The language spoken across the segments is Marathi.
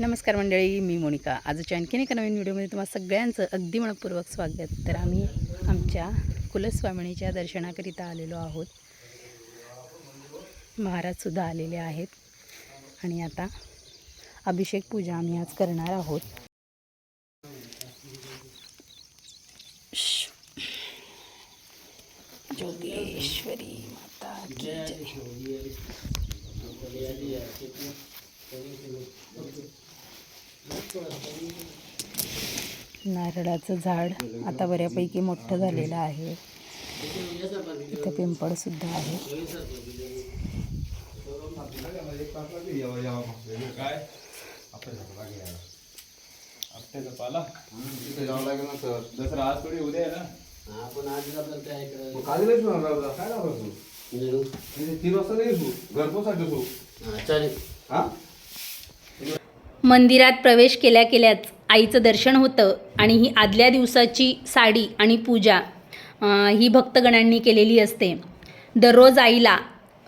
नमस्कार मंडळी मी मोनिका. आजच्या आणखीन एका नवीन व्हिडिओमध्ये तुम्हाला सगळ्यांचं अगदी मनपूर्वक स्वागत. तर आम्ही आमच्या कुलस्वामिनीच्या दर्शनाकरिता आलेलो आहोत. महाराजसुद्धा आलेले आहेत. आणि आता अभिषेक पूजा आम्ही आज करणार आहोत. जोगेश्वरी माता की जय. नारळाचं झाड आता बऱ्यापैकी मोठं झालेलं आहे. इथं पिंपळसुद्धा आहे जावं लागेल ना सर दसरा आज थोडी उद्या आहे. ना आपण आधीच आपल्याला त्या काय तीन वाजता नाही घरपोसाठी तू चालेल. हां मंदिरात प्रवेश केल्या केल्याच आईचं दर्शन होतं आणि ही आदल्या दिवसाची साडी आणि पूजा ही भक्तगणांनी केलेली असते. दररोज आईला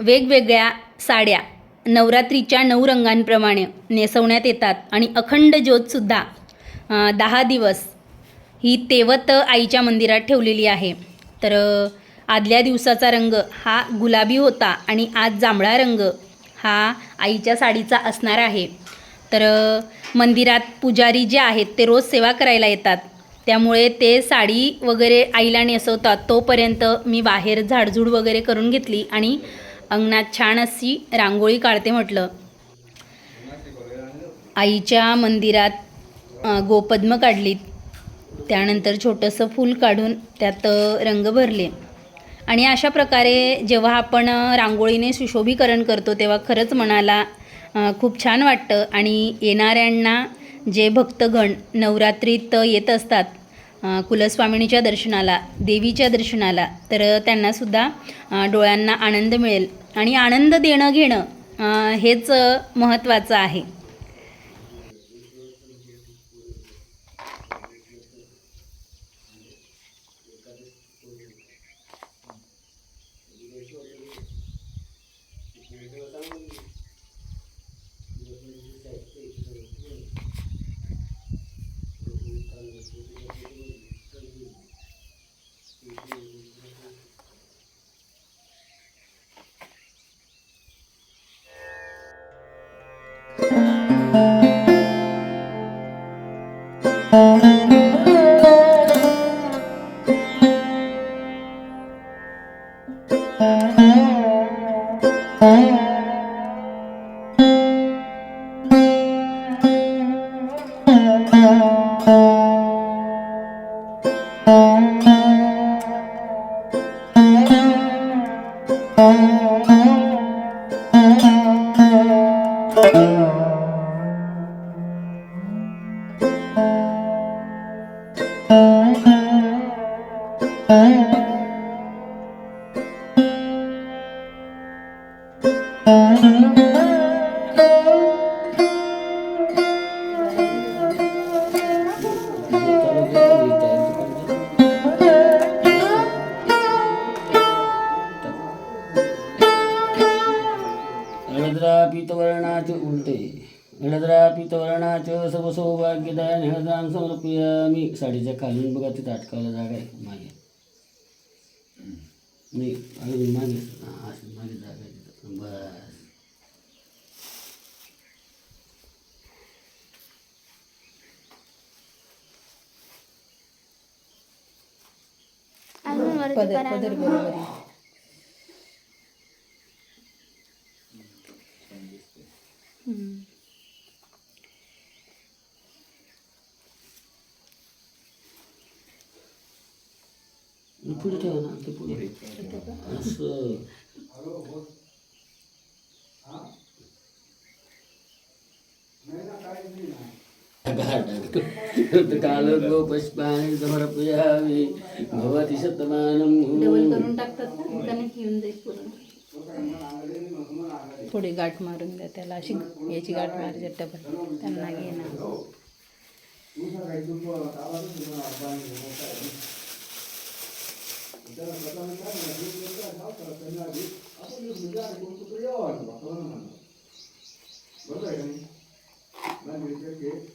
वेगवेगळ्या साड्या नवरात्रीच्या नऊ रंगांप्रमाणे नेसवण्यात येतात आणि अखंड ज्योतसुद्धा दहा दिवस ही तेवत आईच्या मंदिरात ठेवलेली आहे. तर आदल्या दिवसाचा रंग हा गुलाबी होता आणि आज जांभळा रंग हा आईच्या साडीचा असणार आहे. तर मंदिरात पुजारी जे आहेत ते रोज सेवा करायला येतात. त्यामुळे ते साडी वगैरे आईला नेसवतात. तोपर्यंत मी बाहेर झाडझूड वगैरे करून घेतली आणि अंगणात छान अशी रांगोळी काढते म्हटलं. आईच्या मंदिरात गोपद्म काढलीत. त्यानंतर छोटंसं फूल काढून त्यात रंग भरले. आणि अशा प्रकारे जेव्हा आपण रांगोळीने सुशोभीकरण करतो तेव्हा खरंच मनाला खूप छान वाटतं. आणि येणाऱ्यांना जे भक्तगण नवरात्रीत येत असतात कुलस्वामिनीच्या दर्शनाला देवीच्या दर्शनाला तर त्यांनासुद्धा डोळ्यांना आनंद मिळेल. आणि आनंद देणं घेणं हेच महत्त्वाचं आहे. चालू सौभाग्यदान हळदान समर्पयामी साडीच्या खालून बघा तिथं अटकायला जागा आहे. मागे. नाही अजून मागे हां असं मागे जागा आहे तिथं. बस. पदर पदर बरोबर आहे. पुढे ठेवा ना ते पुढे असं कालो गो पुष्पाणि समर्पयामि भवति डबल शतमानं करून टाकतात ना कनेक्ट येऊन जाईल पूर्ण थोडी गाठ मारून द्या त्याला अशी याची गाठ मारायची डबल त्यांना घेणार Então, parlamentar, na vida, na casa, para treinar ali, a família militar é como superior, não vai falar nada. Mas, bem, mas, bem, que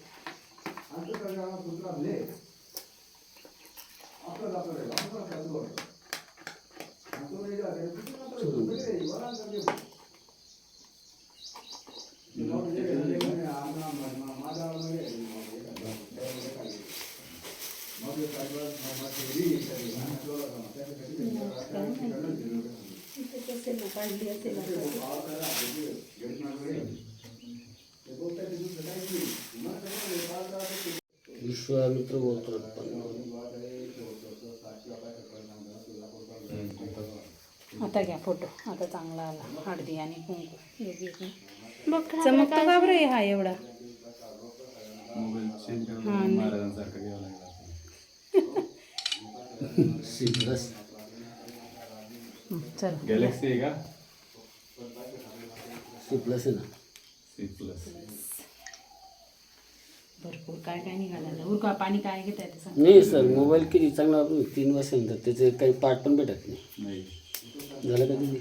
बरोबर आहे का नाही. विश्वामित्र आता घ्या फोटो. आता चांगला आला. हळदी आणि कुंकू. योग्य चमकतो का बरं हा एवढा. हा. महाराजांसारखं घ्यावं लागलं. हं, चला. गॅलेक्सी आहे का? सी प्लस आहे ना? सी प्लस भरपूर. काय काय निघालं उरका पाणी काय घेत आहे ते सांग. नाही सर मोबाईल किती चांगला वापरून तीन वर्षानंतर. त्याचे काही पार्ट पण भेटत नाही. नाही. झालं का तुम्ही?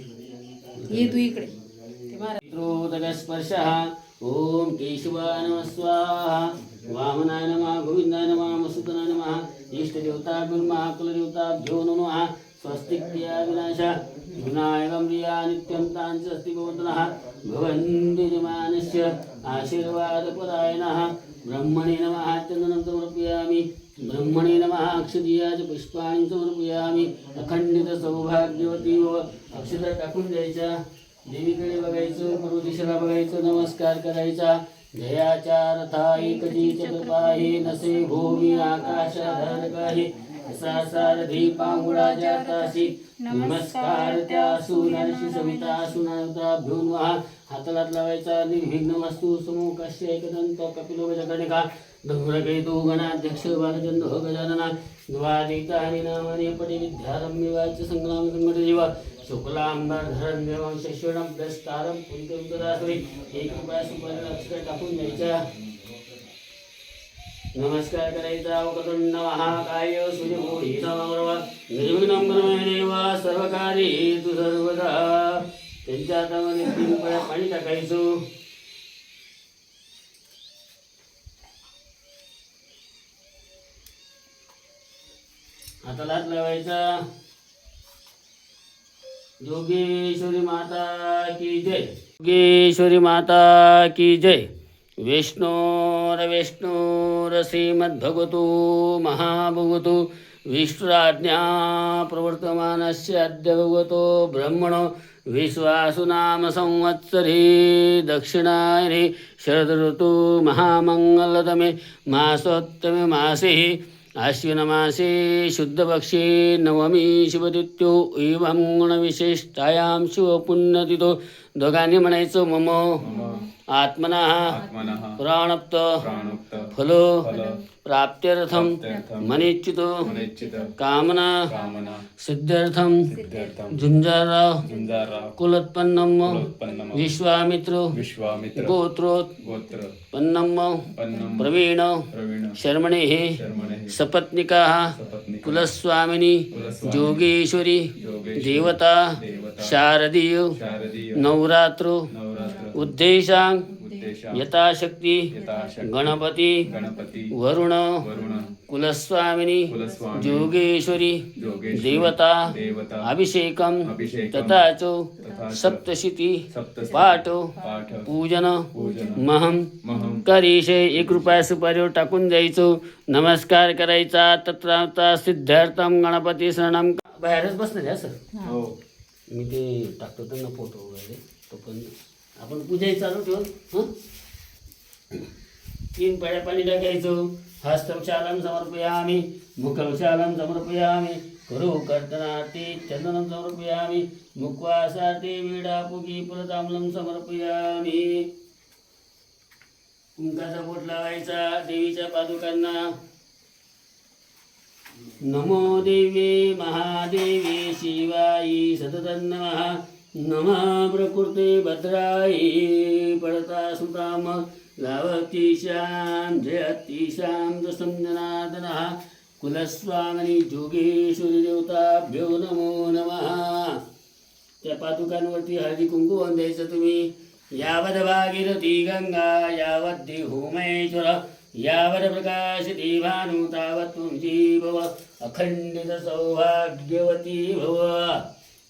ये तू इकडे. ते मारा. स्पर्शः ओम केशवाय नमः स्वाहा. वामनाय नमः गोविंदाय नमः मसुदनाय नमः इष्टदेवताभ्यो नमः कुलदेवताभ्यो नमः. स्वस्तिक्रिया विनाश एवं प्रिया नित्यं च अस्ति भवन्तः भवन्ति जमानस्य आशीर्वादपरायणः। ब्रह्मणे नमः चन्दनं समर्पयामि। ब्रह्मणे नमः अक्षदिया च पुष्पाणि समर्पयामि। अखंडित सौभाग्यवती व अक्षता टाकून द्यायच्या देवीकडे बघायचं पूर्व दिशेला बघायचं नमस्कार करायचा जयाच्या रथा एकची चतुर्पाही नसे भूमी आकाश आहे असा सारथी पांगुळाच्या ताशी. नमस्कार. त्या सुनाशी सविता सुनाता भिवून वहा हातालात लावायचा निर्विघ्न वस्तू समूह कश्य एकदंत कपिलो गजगणिका धनुरकेतु गणाध्यक्ष बालचंद हो गजानना द्वादिता आणि नामाने पटी विद्यारम्य वाच्य संग्राम संघट जीव शुक्लांबर धरण देवं शश्वरम प्रस्तारम पुंतम एक रुपया सुपर अक्षर टाकून द्यायच्या नमस्कार करायचा वक्रतुंड महाकाय सूर्यकोटी समर्व निर्विघ्नं ब्रह्मे सर्वकारी तू सर्वदा. त्यांच्या हातामध्ये तीन पळ्या पाणी टाकायचो. हाताला हात लावायचा. योगेश्वरी माता की जय. योगेश्वरी माता की जय. विष्णोर विष्णोर श्रीमद्भगवतो महाभगवतो विष्णुराज्ञा प्रवर्तमानस्य अद्य भगवतो ब्रह्मणो विश्वासु नाम संवत्सरे दक्षिणायने शरदऋतु महामङ्गलतमे मासोत्तमे मासे आश्विनमासे शुद्धपक्षे नवमी शिवदित्यो एवं गुणविशिष्टायां शिवपुण्यतितो दोघांनी म्हणायचं मम आत्मना मनः प्राणप्त फलो प्राप्त्यर्थम मनेच्छित कामना सिद्ध्यर्थम झुंजाराव कुलोत्पन्नम विश्वामित्र गोत्रोत्पन्नम गोत्र पन्नम प्रवीण शर्मणे सपत्निकाः कुलस्वामिनी जोगेश्वरी देवता शारदीय नवरात्र उद्देशांग उद्देशा यथाशक्ती गणपती वरुण कुलस्वामिनी कुलस्वामी जोगेश्वरी योगेश्वरी देवता अभिषेकम अभिषेकम तथा च सप्तशिती पाठ पूजन महम करीशे एक रुपया सुपारीवर टाकून द्यायचो नमस्कार करायचा तत्र सिद्धार्थम गणपती शरणम बाहेरच बसणार सर? हो. मी ते टाकतो त्यांना फोटो वगैरे तो पण आपण पूजाही चालू ठेवून तीन पळ्या पाणी टाकायचो. हस्तवशालं समर्पयामि मुखवशालं समर्पयामि करो कर्तनार्थे चंदनं समर्पयामि मुखवासार्थे वीडापुकी फलताम्लं समर्पयामि. कुंकाचा बोट लावायचा देवीच्या पादुकांना. नमो देवी महादेवी शिवाई सततं नमः नमः प्रकृते भद्रायै पडता सुताम लावतीशां जयतीशां दशं जनार्दनः कुलस्वामिनी जोगेश्वरी देवताभ्यो नमो नमः। त्या पादुकांवरती हळदी कुंकू वाहून द्यायचं तुम्ही यावद भागीरथी गङ्गा यावद्दिहुमेश्वर यावद् प्रकाश भानु तावत् तुमची भव अखंडित सौभाग्यवती भव।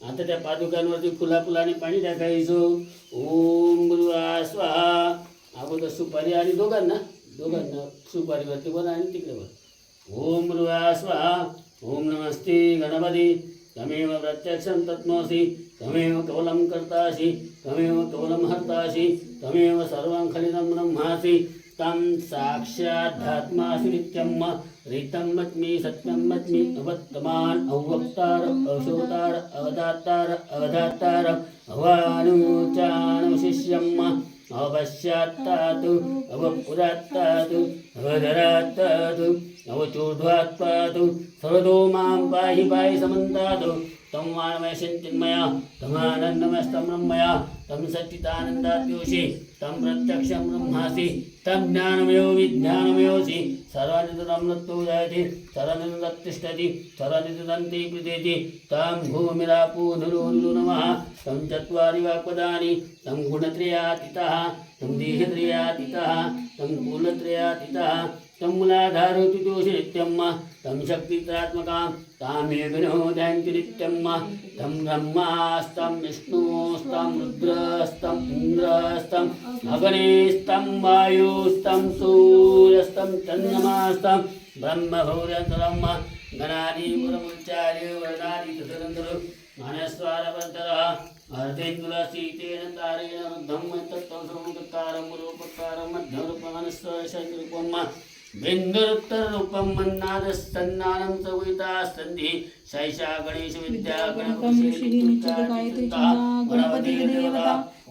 आता त्या पादुकांवरती फुला फुलाने पाणी टाकायचो ओम गुरुवा स्वाहा अगोदर सुपारी आणि दोघांना दोघांना सुपारीवरती पण आणि तिकडे पण ओम गुरुवा स्वाहा ओम नमस्ते गणपती तमेव प्रत्यक्षं तत्मसि तमेव कवलं कर्तासि तमेव कवलं हर्तासि तमेव सर्वं खलितं ब्रह्मासि तं साक्षाद्धात्मासि नित्यं ऋतं मत्मि सत्यं मत्मि अवत्तमान् अवक्तार अशोतार अवदात्तार अवधात्तार अवानुचानवशिष्यम् अवश्यात्तातु अवपुरात्तातु अवधरात्तातु अवचूर्ध्वात्तातु सर्वतो मां पाहि पाहि समन्तातु तं मानमयशं चिन्मया तमानन्दमस्तं ब्रह्मया तं सच्चिदानन्दात्योषि तं प्रत्यक्षं ब्रह्मासि तं ज्ञानमयो विज्ञानमयोऽसि नत्तो नत्तोदयति सर्वनितत्तिष्ठति सर्वनितदन्ति प्रदेति तं भूमिरापो नमः तं चत्वारि वाक्पदानि तं गुणत्रयातितः तं देहत्रयातितः तं कुलत्रयातितः తమ్ములాధారోతి దోషి నిత్యమ్మ తం శక్తిత్రాత్మకాం తామే వినోదయంతి నిత్యమ్మ తం బ్రహ్మాస్తం విష్ణుస్తం రుద్రస్తం ఇంద్రస్తం అగ్నేస్తం వాయుస్తం సూర్యస్తం చంద్రమాస్తం బ్రహ్మ భౌరతరమ్మ గణాని పురముచార్య వరణాని కృతరందరు మనస్వారవంతర అర్ధేంద్రుల సీతేన తారేణ రుద్ధం తత్వం సముఖకారం రూపకారం మధ్య రూపమనస్వ శంకరపమ్మ बिन्दुरुत्तररूपं मन्नादस्तन्नानं सविता सन्धि शैषा गणेशविद्या गणपति गणपतिदेवता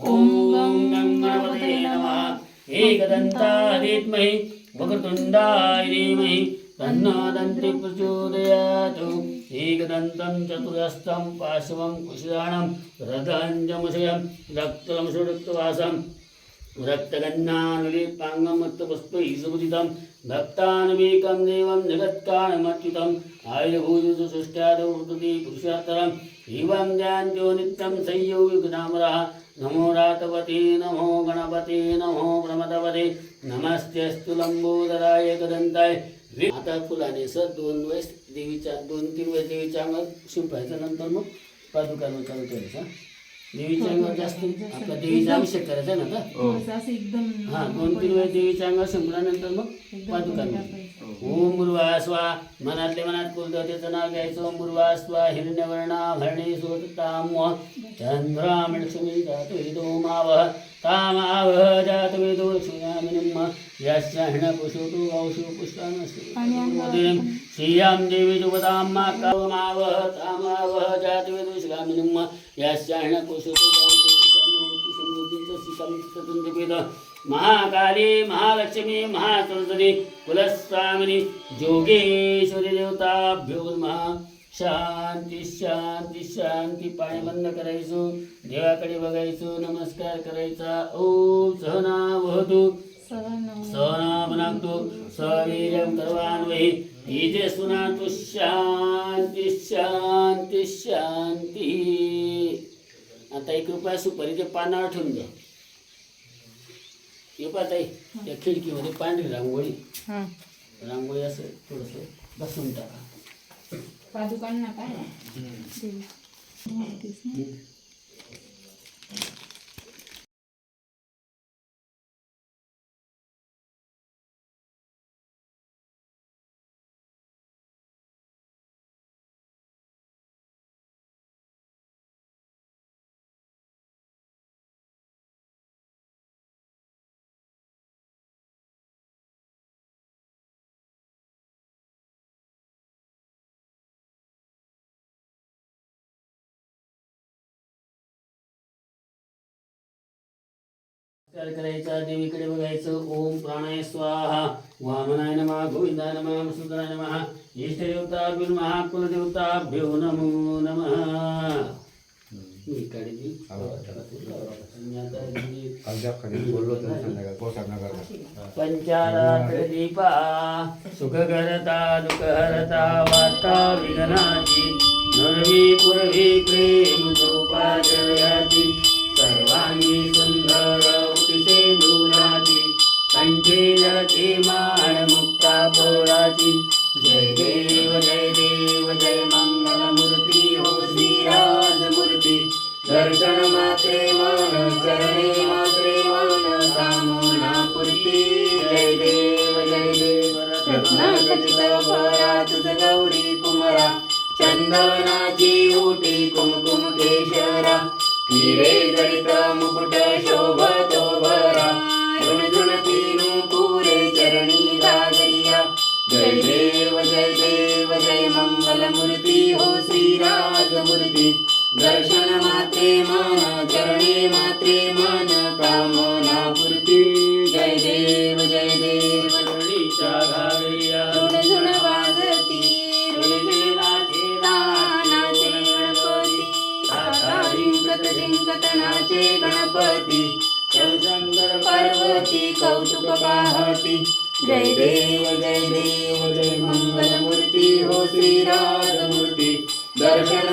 ॐ गणपते नमः एकदन्ता धीमहि वक्रतुण्डाय धीमहि तन्नो दन्ति प्रचोदयातु एकदन्तं चतुरस्तं पार्श्वं कुशिदानं रथञ्जमुषयं रक्तमसुरुक्तवासं रक्तगन्नानुलिपाङ्गमत्तपुष्पैः सुमुदितं भक्तानमेकं देवं जगत्कारणमच्युतम् आयुर्भूजुसुष्ट्यादौ वृतति पुरुषात्तरम् एवं ध्यान्यो नित्यं संयोगिनामरः। नमो रातपते नमो गणपते नमो प्रमदपते नमस्तेस्तु लंबोदराय कदंताय आता फुलाने सर दोन वेळेस देवीच्या दोन तीन वेळेस देवीच्या अंगात शिंपायचं नंतर मग पादुकानं चालू करायचं देवीच्या अंगावर जास्त आपल्या देवीचा अभिषेक करायचा ना आता? असं एकदम हा दोन तीन वेळेस देवीच्या अंगावर शिंपल्यानंतर मग पादुकांवर ओम मुर्वास्वा मनातले मनात कुलदेवतेचं नाव घ्यायचं. ओम मुर्वास्वा हिरण्यवर्णा भरणे सुरताम चंद्राम लक्ष्मी जातवेदो मावह तामावह जातवेदो श्रीयामिनिम यस्य हिणपुषोतु औषु पुष्पानस्ति श्रियां देवी जुपतां मा कावमावह तामावह जातवेदो श्रीयामिनिम महाकाली महालक्ष्मी महासरस्वती कुलस्वामिनी जोगेश्वरी देवताभ्यो नमः. शांती शांती शांती पाणी बंद करायचो देवाकडे बघायचो नमस्कार करायचा ओ सहना वहतु भुनाक्तु सवीर्यं करवान्वहि इजे सुनातु शांती शांती शांती आता एक रुपया सुपारीचे पानावर ठेवून द्या. हे पाहताय या खिडकीमध्ये पांढरी रांगोळी. रांगोळी असं थोडंसं बसून टाका. पादुकांना काय? उच्चार करायचा देवीकडे बघायचं. ओम प्राणाय स्वाहा. वामनाय नमा गोविंदाय नमः मसुदराय नमः. इष्टदेवताभ्यो नमः कुलदेवताभ्यो नमो नमः. मी दीपा मी आता दुःखहरता वार्ता विघ्नाची नरवी पुरवी प्रेम जोपाजयाची करते माण मुक्ता पोराची जय देव जय देव जय मंगलमूर्ती. हो श्रीराज मूर्ती. दर्शन मात्रे मन चरणे मात्रे मन कामना पूर्ती जय देव जय देव. रत्नाखचित परा तुझ गौरी कुमरा. चंदनाची ओटी कुमकुम केशरा. हिरे जडित मुकुट शोभतो भरा. दर्शन मात्रे मन चरणे मात्रे मन कामना पूर्ती जय देव जय देव। झुण वाजती नाचे गणपती ताता जिंकत जिंकत नाचे गणपती। शिवशंकर पार्वती कौतुक पाहती। जय देव जय देव जय मंगलमूर्ती हो श्रीराजमूर्ती दर्शन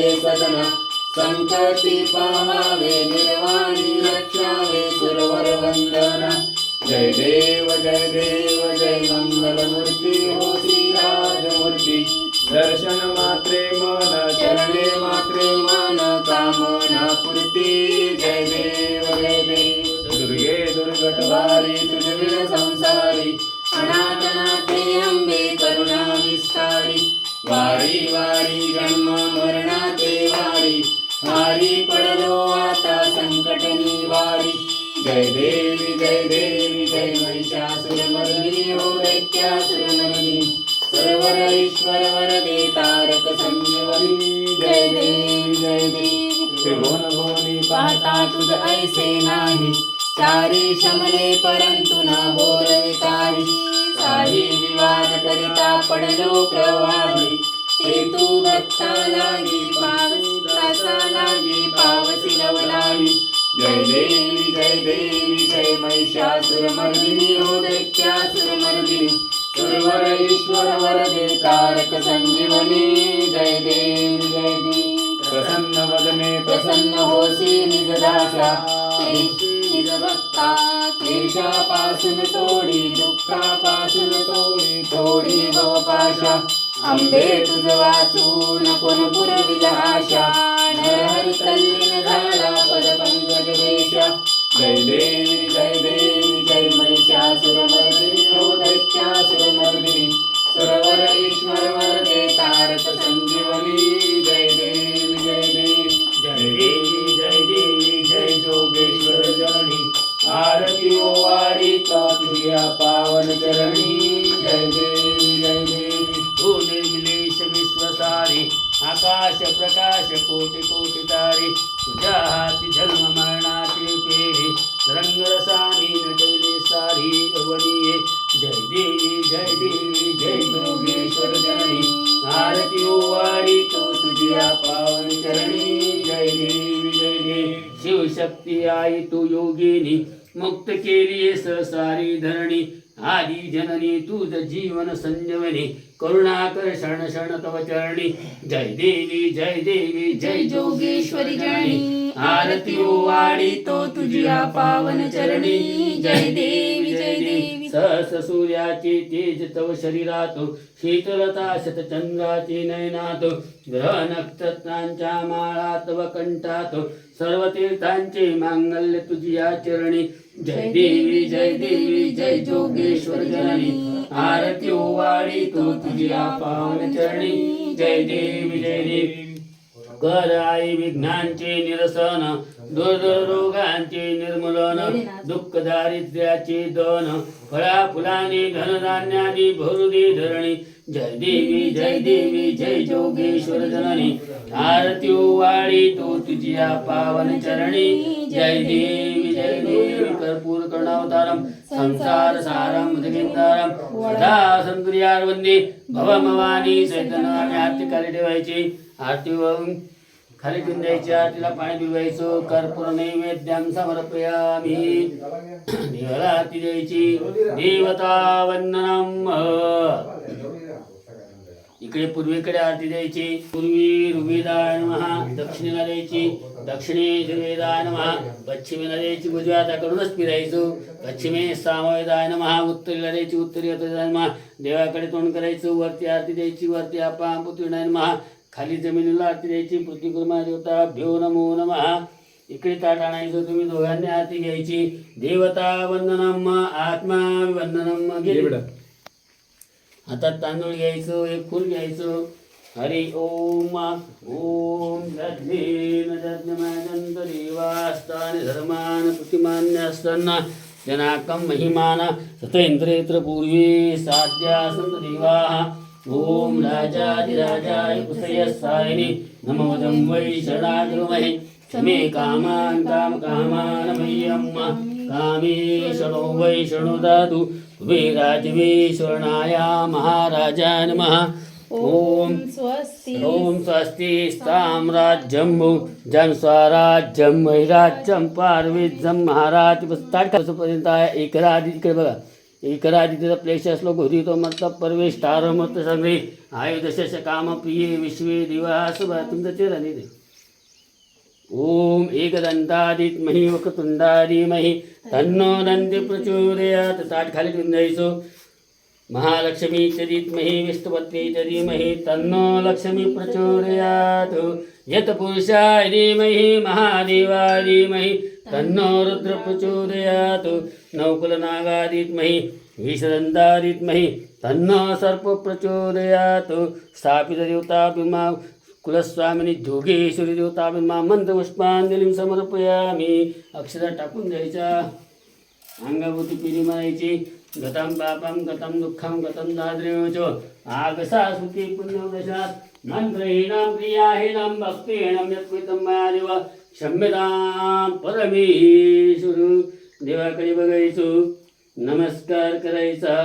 पाहे सदना. संकटी पाहावे निर्वाणी रक्षावे सुरवर वंदना. जय देव जय देव जय मंगलमूर्ती हो श्रीराज दर्शन मात्रे मन चरणे मात्रे मन कामना पूर्ती. जय देव जय देव. दुर्गे दुर्गटवारी तुझविण संसारी. अनाथनाथे अंबे करुणा विस्तारी. वारी वारी जन्म मरणा हारी पडलो आता संकट निवारी. जय देवी जय देवी जय महिषासुर मर्दिनी हो दैत्यासुर मर्दिनी सर्वर ईश्वर वरदे तारक संजीवनी. जय देवी जय देवी. त्रिभुवन भुवनी पाहता तुझ ऐसे नाही. चारी शमले परंतु न बोलविताही साही विवाद करिता पडलो प्रवाही ते तू भक्ता लागी पावसा लागी पावसी लवलाही जय देवी जय देवी जय महिषासुर मर्दिनी हो दैत्यासुर मर्दिनी. सुरवर ईश्वर वरदे तारक संजीवनी. जय देवी जय देवी. प्रसन्न वदने प्रसन्न होसी निज दासा. निज भक्ता क्लेशापासून सोडी दुःखापासून सोडी थोडी भवपाशा. अंबे तुझ वाचून कोण पुरविल आशा? नरहरी तल्लीन झाला पद पंकज देशा जय देवी जय देवी जय महिषासुर मर्दिनी हो दैत्यासुर मर्दिनी. सुरवर ईश्वर वरदे तारक संजीवनी कोटी कोटी तारी तुझ्या हाती जन्म मरणाची पेरी रंगरसानी नटविले सारी अवनीये जय देवी जय देवी जय योगेश्वर जननी आरती हो ओ वाडी तो तुझ्या पावन चरणी. जय देवी जय देवी शिवशक्ती आई तू योगिनी. मुक्त केली सारी धरणी. आदि जननी तुझ जीवन संजीवनी करुणाकर शरण शरण तव चरणी। जय देवी जय देवी जय जोगेश्वरी जननी। आरती वाडी तो तुझ्या पावन चरणी। जय देवी जय देवी। सहस सूर्याची तेज तव शरीरात। शीतलता शतचंद्राची नयनात। ग्रह नक्षत्रांच्या माळा तव कंठात। सर्व तीर्थांचे मांगल्य तुझ्या चरणी जय देवी जय देवी जय जोगेश्वर जननी. आरती ओ वाडी तो तुझ्या पावन चरणी. जय देवी जय देवी. कर आई विघ्नांचे निरसन. रोगांचे निर्मूलन दुःख दारिद्र्याचे दन फळा फुलाने धनधान्याने भरू दे धरणी. जय देवी जय देवी जय जोगेश्वर जननी. आरती वाळी तो तुझ्या पावन चरणी. जय देवी जय देवी कर्पूर कर्णावतारम. संसार सारम मधुकेंदारम सदा संतुर्यार वंदे भवमवानी खाली ठेवायची. आरती खाली घेऊन द्यायच्या तिला पाणी पिवायचो कर्पूर नैवेद्यां समर्पयामी. देवाला आरती द्यायची. देवता वंदनम. इकडे पूर्वेकडे आरती द्यायची. पूर्वी ऋवेदायन महा दक्षिणेला द्यायची. दक्षिणे ऋवेदाय महा पश्चिमेला द्यायची. उजव्याकडूनच फिरायचो फिरायचं. पश्चिमे सामवेदाय महा उत्तरेला द्यायची. उत्तरी महा देवाकडे तोंड करायचं. वरती आरती द्यायची. वरती आपा पृथ्वीनाय महा खाली जमिनीला आरती द्यायची पृथ्वी कुर्मा देवता भ्यो नमो नमः. इकडे ताट आणायचं तुम्ही दोघांनी आरती घ्यायची. देवता वंदनम आत्मा वंदनम हातात तांदूळ घ्यायचं एक फूल घ्यायचं. हरी ओम ओम देवास्तानि धर्मान प्रतिमान्यास्ताना जनाकं महिमान सतेन्द्रेत्र पूर्वे साध्या सन्त देवाः. ओम राजाधिराजाय कुसयस्सायिनि नमोदं वै शरणागृमहे समे कामान् कामकामान् मह्यं कामेशणो वै शृणु दातु वीराजवीश्वरणाय महाराजा नमः ॐ स्वस्ति ॐ स्वस्ति साम्राज्यं जन स्वराज्यं वैराज्यं पार्विज्यं महाराज पर्यंत आहे एकरादी इकडं आधी एकरादितीचा प्लेश श्लोक होती तो मतलब परवेश तारमत सगळे काम कामप्रिये विश्वे दिवास तुमचं चेहरा नाही ते ओम एकदंतादित्महि मही तन्नो दंती प्रचोदयात ताट खाली ठेवून द्यायचो. महालक्ष्मी चरितमहि विष्णुपत्नी धीमहि तन्नो लक्ष्मी प्रचोदयात। यत् पुरुषाय धीमहि महादेवाय धीमहि तन्नो रुद्र प्रचोदयात। नवकुलनागादित्महि विषदन्तादित्महि तन्नो सर्प प्रचोदयात। स्थापितदेवता भीमा कुलस्वामिनी जोगेश्वरी देवता भीमा मंत्रपुष्पांजलीं समर्पयामी। अक्षरा टाकून द्यायच्या अंगाभूती पिरी मारायची गतं पापं गतं दुःखं गतं दाद्र्योच आगसा सुखी पुण्यवशात्। मन्त्रहीणां क्रियाहीणां भक्तीहीणां यत्कृतं मया देव। क्षम्यतां परमेश्वर देवाकडे बघायचो नमस्कार करायचा